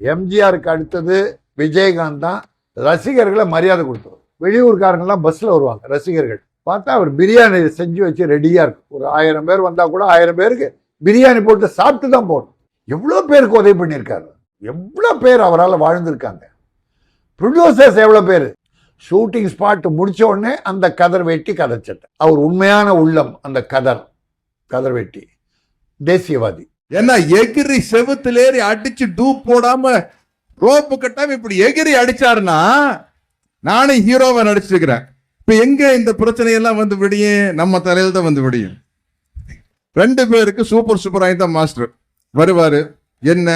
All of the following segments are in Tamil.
எம்ஜிஆருக்கு அடுத்தது விஜயகாந்த் தான் ரசிகர்களை மரியாதை கொடுத்தவர். வெளியூர்காரங்கெல்லாம் பஸ்ஸில் வருவாங்க ரசிகர்கள். பார்த்தா அவர் பிரியாணி செஞ்சு வச்சு ரெடியாக இருக்கும் ஒரு ஆயிரம் பேர் வந்தால் கூட ஆயிரம் பேருக்கு பிரியாணி போட்டு சாப்பிட்டு தான் போகணும். எவ்வளோ பேருக்கு உதவி பண்ணியிருக்காரு? எவ்வளோ பேர் அவரால் வாழ்ந்திருக்காங்க? ப்ரொடியூசர்ஸ் எவ்வளோ பேர்? ஷூட்டிங் ஸ்பாட் முடித்த உடனே அந்த கதர் வெட்டி கதைச்சட்டை அவர் உண்மையான உள்ளம் அந்த கதர். கதர் வெட்டி. தேசியவாதி. ஏன்னா எகிரி செவத்திலேறி அடிச்சு டூப் போடாம ரோப்பு கட்டாம இப்படி எகிரி அடிச்சாருன்னா நானே ஹீரோவை நடிச்சிருக்கிறேன். இப்ப எங்க இந்த பிரச்சனையெல்லாம் வந்து விடியும்? நம்ம தலையில தான் வந்து விடியும். ரெண்டு பேருக்கு சூப்பர் சூப்பர் ஆயிதான் மாஸ்டர் வருவாரு. என்ன?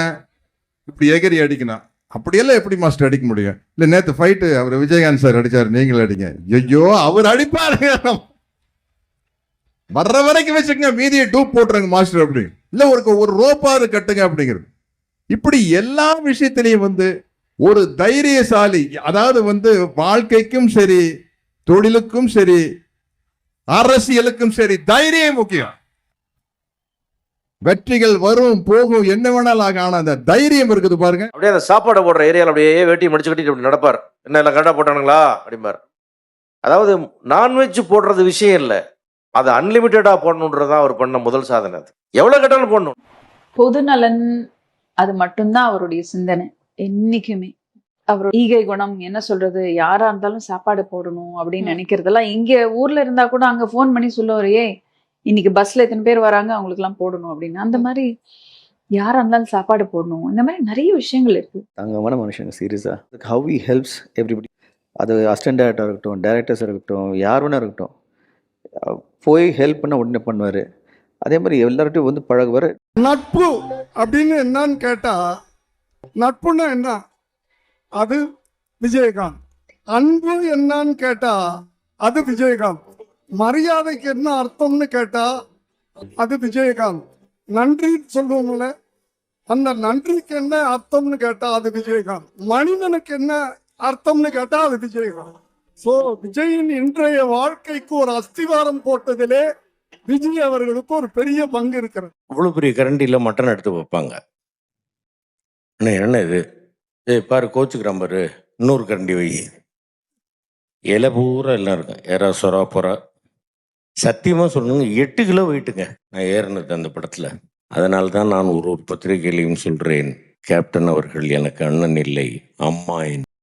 இப்படி எகிரி அடிக்கணும். அப்படியெல்லாம் எப்படி மாஸ்டர் அடிக்க முடியும்? இல்ல நேத்து ஃபைட்டு அவர் விஜயகாந்த் சார் அடிச்சாரு நீங்களும் அடிங்க. ஐயோ அவர் அடிப்பாரு வர்ற வரைக்கும் வச்சுக்கோங்க மீதியை டூப் போட்டுருங்க மாஸ்டர் அப்படி. இல்லை ஒரு ஒரு ரோப்பாவது கட்டுங்க அப்படிங்கிறது. இப்படி எல்லா விஷயத்திலையும் வந்து ஒரு தைரியசாலி அதாவது வந்து வாழ்க்கைக்கும் சரி தொழிலுக்கும் சரி அரசியலுக்கும் சரி தைரியம் முக்கியம். வெற்றிகள் வரும் போகும் என்ன வேணாலும் ஆக ஆனால் அந்த தைரியம் இருக்குது பாருங்க. அப்படியே அந்த சாப்பாடு போடுற ஏரியாவில் அப்படியே வேட்டி முடிச்சு கட்டிட்டு அப்படி நடப்பார். என்ன எல்லாம் கரெக்டாக போட்டானுங்களா? அப்படிம்பார். அதாவது நான்வெஜ் போடுறது விஷயம் இல்லை. அது அன்லிமிட்டடாக போடணுன்றது தான் அவர் பண்ண முதல் சாதனை அது. எவ்வளோ கட்டாலும் போடணும். பொது நலன் அது மட்டும்தான் அவருடைய சிந்தனை. என்னைக்குமே அவர் ஈகை குணம் என்ன சொல்றது? யாரா இருந்தாலும் சாப்பாடு போடணும் அப்படின்னு. நினைக்கிறதெல்லாம் இங்க ஊர்ல இருந்தா கூட அங்க ஃபோன் பண்ணி சொல்லுவாரு ஏய் இன்னைக்கு பஸ்ல எத்தனை பேர் வராங்க? அவங்களுக்கு எல்லாம் போடணும் அப்படின்னு. அந்த மாதிரி யாரா இருந்தாலும் சாப்பாடு போடணும். இந்த மாதிரி நிறைய விஷயங்கள் இருக்கு. தங்கமான மனுஷங்க சீரியஸாக ஹவ் ஹி ஹெல்ப்ஸ் எவ்ரிபடி அது அசிஸ்டன்ட் டேரக்டராக இருக்கட்டும் டேரக்டர்ஸாக இருக்கட்டும் யார் வேணா இருக்கட்டும். போய் ஹெல்ப் பண்ண உடனே பண்ணுவார். அதே மாதிரி எல்லார்ட்டையும் வந்து பழகுவார். நட்பு அப்படின்னு என்னன்னு கேட்டா நட்புன்னா என்ன? அது விஜயகாந்த். அன்பு என்னன்னு கேட்டால் அது விஜயகாந்த். மரியாதைக்கு என்ன அர்த்தம்னு கேட்டால் அது விஜயகாந்த். நன்றி சொல்லுவோம்ல அந்த நன்றிக்கு என்ன அர்த்தம்னு கேட்டால் அது விஜயகாந்த். மனிதனுக்கு என்ன அர்த்தம்னு கேட்டால் அது விஜயகாந்த். சோ விஜயின் இன்றைய வாழ்க்கைக்கு ஒரு அஸ்திவாரம் போட்டதிலே விஜய் அவர்களுக்கு ஒரு பெரிய பங்கு இருக்கிறது. அவ்வளவு பெரிய கரண்டியில் மட்டன் எடுத்து வைப்பாங்க. அண்ணே என்ன இது? ஏய் பாரு கோச்சுக்கிறான் பாரு. இன்னொரு கரண்டி வை. இலை பூரா எல்லாம் இருக்கும். ஏறா சொரா புறா. சத்தியமாக சொல்லணுங்க எட்டு கிலோ வெயிட்டுங்க நான் ஏறினது அந்த படத்தில். அதனால தான் நான் ஒரு ஒரு பத்திரிகையிலையும் சொல்கிறேன் கேப்டன் அவர்கள் எனக்கு அண்ணன் இல்லை. அம்மா என்